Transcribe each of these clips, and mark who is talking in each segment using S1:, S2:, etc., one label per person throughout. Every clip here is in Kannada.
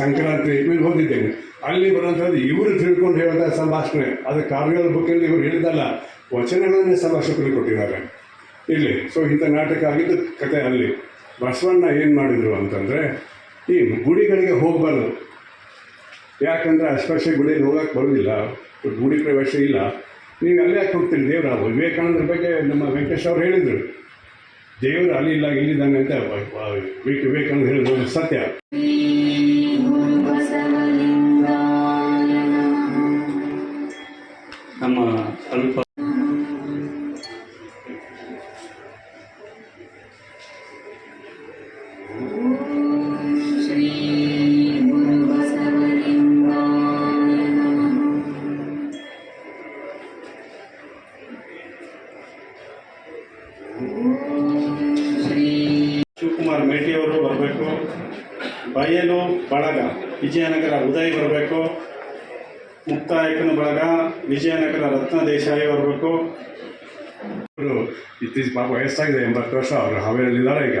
S1: ಸಂಕ್ರಾಂತಿ ಮೇಲೆ ಹೋಗಿದ್ದೇನೆ ಅಲ್ಲಿ ಬರುವಂಥದ್ದು ಇವರು ತಿಳ್ಕೊಂಡು ಹೇಳಿದ ಸಂಭಾಷಣೆ, ಅದು ಕಾರ್ಗಲ್ ಬುಕ್ಕಲ್ಲಿ ಇವರು ಹೇಳಿದಲ್ಲ ವಚನಗಳನ್ನೇ ಸಂಭಾಷಕರು ಕೊಟ್ಟಿದ್ದಾರೆ. ಇಲ್ಲಿ ಸೊ ಇಂಥ ನಾಟಕ ಆಗಿದ್ದು ಕತೆ ಅಲ್ಲಿ. ಬಸವಣ್ಣ ಏನು ಮಾಡಿದರು ಅಂತಂದರೆ, ಈ ಗುಡಿಗಳಿಗೆ ಹೋಗಬಾರ್ದು. ಯಾಕಂದರೆ ಅಸ್ಪರ್ಶ ಗುಡಿಯಲ್ಲಿ ಹೋಗಕ್ಕೆ ಬರೋದಿಲ್ಲ, ಗುಡಿ ಪ್ರವೇಶ ಇಲ್ಲ. ನೀವು ಅಲ್ಲೇ ಯಾಕೆ ಹೋಗ್ತೀರಿ? ದೇವರ ವಿವೇಕಾನಂದರ ಬಗ್ಗೆ ನಮ್ಮ ವೆಂಕಟೇಶ್ ಅವರು ಹೇಳಿದರು. ದೇವರು ಅಲ್ಲಿ ಇಲ್ಲ, ಇಲ್ಲಿದ್ದಾನೆ ಅಂತ ವಿವೇಕಾನಂದ ಹೇಳಿದ್ರು, ಸತ್ಯ.
S2: ನಮ್ಮ ಸ್ವಲ್ಪ ಶಿವಕುಮಾರ್ ಮೇಟಿಯವರು ಬರಬೇಕು. ಬಯಲು ಬಳಗ ವಿಜಯನಗರ ಉದಯ್ ಬರಬೇಕು. ಮುಕ್ತಾಯಕನ ಬಳಗ ವಿಜಯನಗರ ರತ್ನ ದೇಸಾಯಿ ಬರಬೇಕು
S1: ಅವರು ಇತ್ತೀಚೆ ಪಾಪ ವಯಸ್ಸಾಗಿದೆ ಎಂಬತ್ತು ವರ್ಷ ಅವರು ಹಾವೇರಲ್ಲಿದ್ದಾರೆ ಈಗ.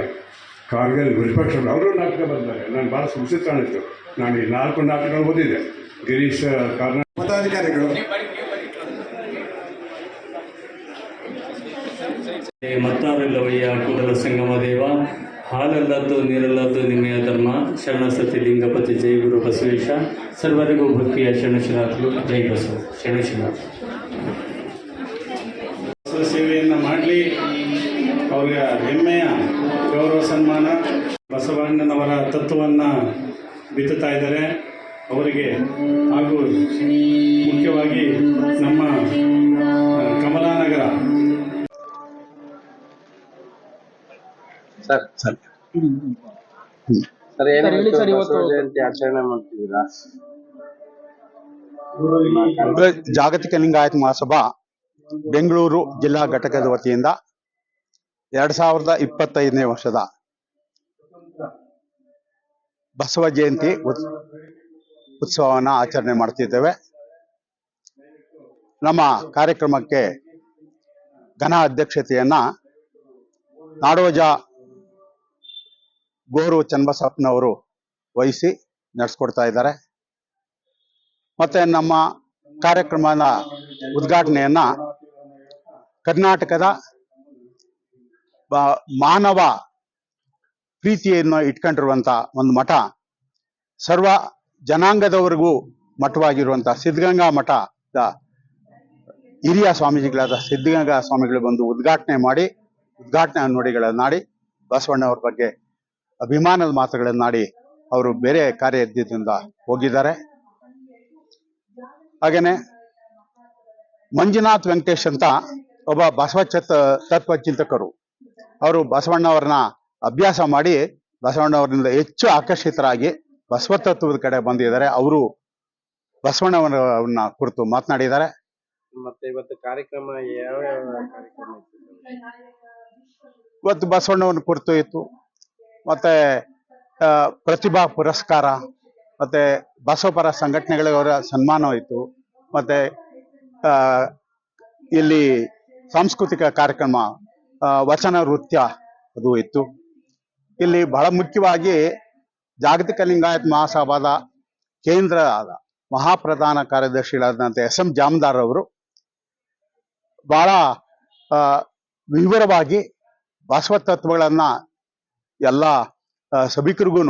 S1: ಕಾರ್ಗಿಲ್ ವಿಪಕ್ಷ ಅವರು ನಾಟಕ ಬಂದಿದ್ದಾರೆ. ನಾನು ಭಾಳ ಸುಖಿತ ಕಾಣಿಸ್ತು ನಾನು ಈ ನಾಲ್ಕು ನಾಟಕಗಳು ಓದಿದೆ ಗಿರೀಶ್ ಕಾರ್ನ
S3: ಪದಾಧಿಕಾರಿಗಳು
S2: ಮತ್ತಾರಿಲ್ಲವಯ್ಯ ಕೂಡಲ ಸಂಗಮ ದೇವ. ಹಾಲಲ್ಲದ್ದು ನೀರಲ್ಲದ್ದು ನಿಮ್ಮೆಯ ಧರ್ಮ. ಶರಣ ಸತಿ ಲಿಂಗಪತಿ ಜೈ ಗುರು ಬಸವೇಶ. ಸರ್ವರಿಗೂ ಭಕ್ತಿಯ ಶರಣಶಿರಾತ್ರು ಜೈ ಬಸವ. ಶರಣಶಿರಾತ್ ಸೇವೆಯನ್ನು ಮಾಡಲಿ. ಅವರಿಗೆ ಹೆಮ್ಮೆಯ ಗೌರವ ಸನ್ಮಾನ. ಬಸವಣ್ಣನವರ ತತ್ವವನ್ನು ಬಿತ್ತುತ್ತಾ ಇದ್ದಾರೆ. ಅವರಿಗೆ ಹಾಗೂ ಮುಖ್ಯವಾಗಿ ನಮ್ಮ ಆ,
S4: ಸರ್ ಸರ್. ಸರ್ ಏನು ಜಯಂತಿ ಆಚರಣೆ ಮಾಡ್ತಿದ್ದೀರಾ?
S5: ಜಾಗತಿಕ ಲಿಂಗಾಯತ ಮಹಾಸಭಾ ಬೆಂಗಳೂರು ಜಿಲ್ಲಾ ಘಟಕದ ವತಿಯಿಂದ ಎರಡ್ ಸಾವಿರದ ಇಪ್ಪತ್ತೈದನೇ ವರ್ಷದ ಬಸವ ಜಯಂತಿ ಉತ್ಸವವನ್ನು ಉತ್ಸವವನ್ನ ಆಚರಣೆ ಮಾಡ್ತಿದ್ದೇವೆ. ನಮ್ಮ ಕಾರ್ಯಕ್ರಮಕ್ಕೆ ಘನ ಅಧ್ಯಕ್ಷತೆಯನ್ನ ನಾಡೋಜ ಗೋರು ಚನ್ನಬಸಪ್ಪನವರು ವಹಿಸಿ ನಡೆಸ್ಕೊಡ್ತಾ ಇದ್ದಾರೆ. ಮತ್ತೆ ನಮ್ಮ ಕಾರ್ಯಕ್ರಮದ ಉದ್ಘಾಟನೆಯನ್ನ ಕರ್ನಾಟಕದ ಮಾನವ ಪ್ರೀತಿಯನ್ನು ಇಟ್ಕೊಂಡಿರುವಂತ ಒಂದು ಮಠ, ಸರ್ವ ಜನಾಂಗದವರೆಗೂ ಮಠವಾಗಿರುವಂತ ಸಿದ್ಧಗಂಗಾ ಮಠದ ಹಿರಿಯ ಸ್ವಾಮೀಜಿಗಳಾದ ಸಿದ್ಧಗಂಗಾ ಸ್ವಾಮಿಗಳು ಬಂದು ಉದ್ಘಾಟನೆ ಮಾಡಿ ಉದ್ಘಾಟನಾ ನುಡಿಗಳನ್ನಾಡಿ ಬಸವಣ್ಣವ್ರ ಬಗ್ಗೆ ಅಭಿಮಾನದ ಮಾತುಗಳನ್ನಾಡಿ ಅವರು ಬೇರೆ ಕಾರ್ಯದಿಂದ ಹೋಗಿದ್ದಾರೆ. ಹಾಗೇನೆ ಮಂಜುನಾಥ್ ವೆಂಕಟೇಶ್ ಅಂತ ಒಬ್ಬ ಬಸವ ಚತ್ ತತ್ವ ಚಿಂತಕರು ಅವರು ಬಸವಣ್ಣವ್ರನ್ನ ಅಭ್ಯಾಸ ಮಾಡಿ ಬಸವಣ್ಣವರಿಂದ ಹೆಚ್ಚು ಆಕರ್ಷಿತರಾಗಿ ಬಸವ ತತ್ವದ ಕಡೆ ಬಂದಿದ್ದಾರೆ. ಅವರು ಬಸವಣ್ಣವರನ್ನ ಕುರಿತು ಮಾತನಾಡಿದ್ದಾರೆ.
S4: ಮತ್ತೆ ಇವತ್ತು ಕಾರ್ಯಕ್ರಮ ಯಾವ ಯಾವ ಕಾರ್ಯಕ್ರಮ ಇತ್ತು?
S5: ಇವತ್ತು ಬಸವಣ್ಣವನ ಕುರಿತು ಇತ್ತು. ಮತ್ತೆ ಪ್ರತಿಭಾ ಪುರಸ್ಕಾರ, ಮತ್ತೆ ಬಸವಪರ ಸಂಘಟನೆಗಳವರ ಸನ್ಮಾನ ಸನ್ಮಾನವಾಯಿತು ಮತ್ತೆ ಇಲ್ಲಿ ಸಾಂಸ್ಕೃತಿಕ ಕಾರ್ಯಕ್ರಮ ವಚನ ನೃತ್ಯ ಅದು ಇತ್ತು. ಇಲ್ಲಿ ಬಹಳ ಮುಖ್ಯವಾಗಿ ಜಾಗತಿಕ ಲಿಂಗಾಯತ್ ಮಹಾಸಭಾದ ಕೇಂದ್ರ ಮಹಾಪ್ರಧಾನ ಕಾರ್ಯದರ್ಶಿಗಳಾದಂಥ ಎಸ್ ಎಂ ಜಾಮದಾರ್ ಅವರು ಬಹಳ ವಿವರವಾಗಿ ಬಸವ ತತ್ವಗಳನ್ನ ಎಲ್ಲ ಸಭಿಕರಿಗೂ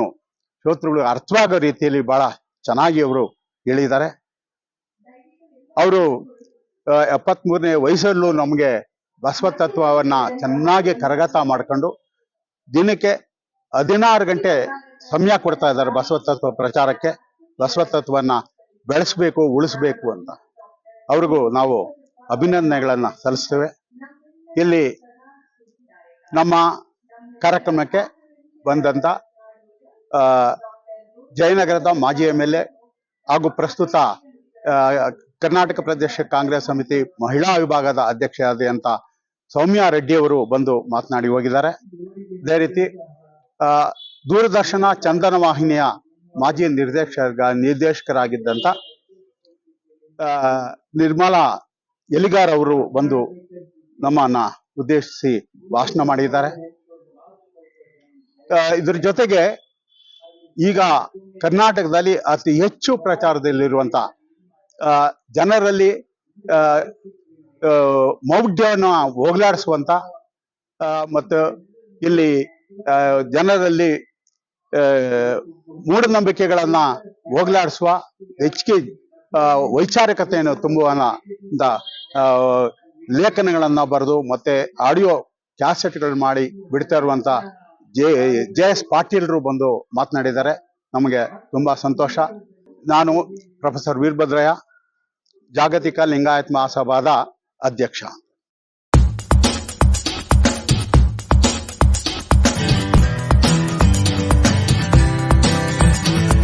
S5: ಶ್ರೋತೃಗಳಿಗೆ ಅರ್ಥವಾಗೋ ರೀತಿಯಲ್ಲಿ ಬಹಳ ಚೆನ್ನಾಗಿ ಅವರು ಹೇಳಿದ್ದಾರೆ. ಅವರು ಎಪ್ಪತ್ಮೂರನೇ ವಯಸ್ಸಲ್ಲೂ ನಮಗೆ ಬಸವ ತತ್ವವನ್ನ ಚೆನ್ನಾಗಿ ಕರಗತ ಮಾಡ್ಕೊಂಡು ದಿನಕ್ಕೆ ಹದಿನಾರು ಗಂಟೆ ಸಮಯ ಕೊಡ್ತಾ ಇದ್ದಾರೆ ಬಸವ ತತ್ವ ಪ್ರಚಾರಕ್ಕೆ. ಬಸವ ತತ್ವವನ್ನ ಬೆಳೆಸ್ಬೇಕು, ಉಳಿಸ್ಬೇಕು ಅಂತ. ಅವ್ರಿಗೂ ನಾವು ಅಭಿನಂದನೆಗಳನ್ನ ಸಲ್ಲಿಸ್ತೇವೆ. ಇಲ್ಲಿ ನಮ್ಮ ಕಾರ್ಯಕ್ರಮಕ್ಕೆ ಬಂದಂತ ಜಯನಗರದ ಮಾಜಿ ಎಂ ಎಲ್ ಎ ಹಾಗೂ ಪ್ರಸ್ತುತ ಕರ್ನಾಟಕ ಪ್ರದೇಶ ಕಾಂಗ್ರೆಸ್ ಸಮಿತಿ ಮಹಿಳಾ ವಿಭಾಗದ ಅಧ್ಯಕ್ಷರಾದಂತ ಸೌಮ್ಯ ರೆಡ್ಡಿ ಅವರು ಬಂದು ಮಾತನಾಡಿ ಹೋಗಿದ್ದಾರೆ. ಅದೇ ರೀತಿ ದೂರದರ್ಶನ ಚಂದನ ವಾಹಿನಿಯ ಮಾಜಿ ನಿರ್ದೇಶಕ, ನಿರ್ದೇಶಕರಾಗಿದ್ದಂತ ನಿರ್ಮಲಾ ಎಲಿಗಾರ್ ಅವರು ಬಂದು ನಮ್ಮನ್ನ ಉದ್ದೇಶಿಸಿ ಭಾಷಣ ಮಾಡಿದ್ದಾರೆ. ಇದ್ರ ಜೊತೆಗೆ ಈಗ ಕರ್ನಾಟಕದಲ್ಲಿ ಅತಿ ಹೆಚ್ಚು ಪ್ರಚಾರದಲ್ಲಿರುವಂತ ಜನರಲ್ಲಿ ಮೌಢ್ಯವನ್ನು ಹೋಗಲಾಡಿಸುವಂತ ಮತ್ತು ಇಲ್ಲಿ ಜನರಲ್ಲಿ ಮೂಢನಂಬಿಕೆಗಳನ್ನು ಹೋಗಲಾಡಿಸುವ ಹೆಚ್ಚಿಗೆ ವೈಚಾರಿಕತೆಯನ್ನು ಆ, ಲೇಖನಗಳನ್ನ ಬರೆದು ಮತ್ತೆ ಆಡಿಯೋ ಕ್ಯಾಸೆಟ್ಗಳು ಮಾಡಿ ಬಿಡ್ತಾ ಇರುವಂತ ಜೆ ಜೆ ಎಸ್ ಪಾಟೀಲ್ರು ಬಂದು ಮಾತನಾಡಿದ್ದಾರೆ. ನಮಗೆ ತುಂಬ ಸಂತೋಷ. ನಾನು ಪ್ರೊಫೆಸರ್ ವೀರಭದ್ರಯ್ಯ, ಜಾಗತಿಕ ಲಿಂಗಾಯತ್ ಮಹಾಸಭಾದ ಅಧ್ಯಕ್ಷ.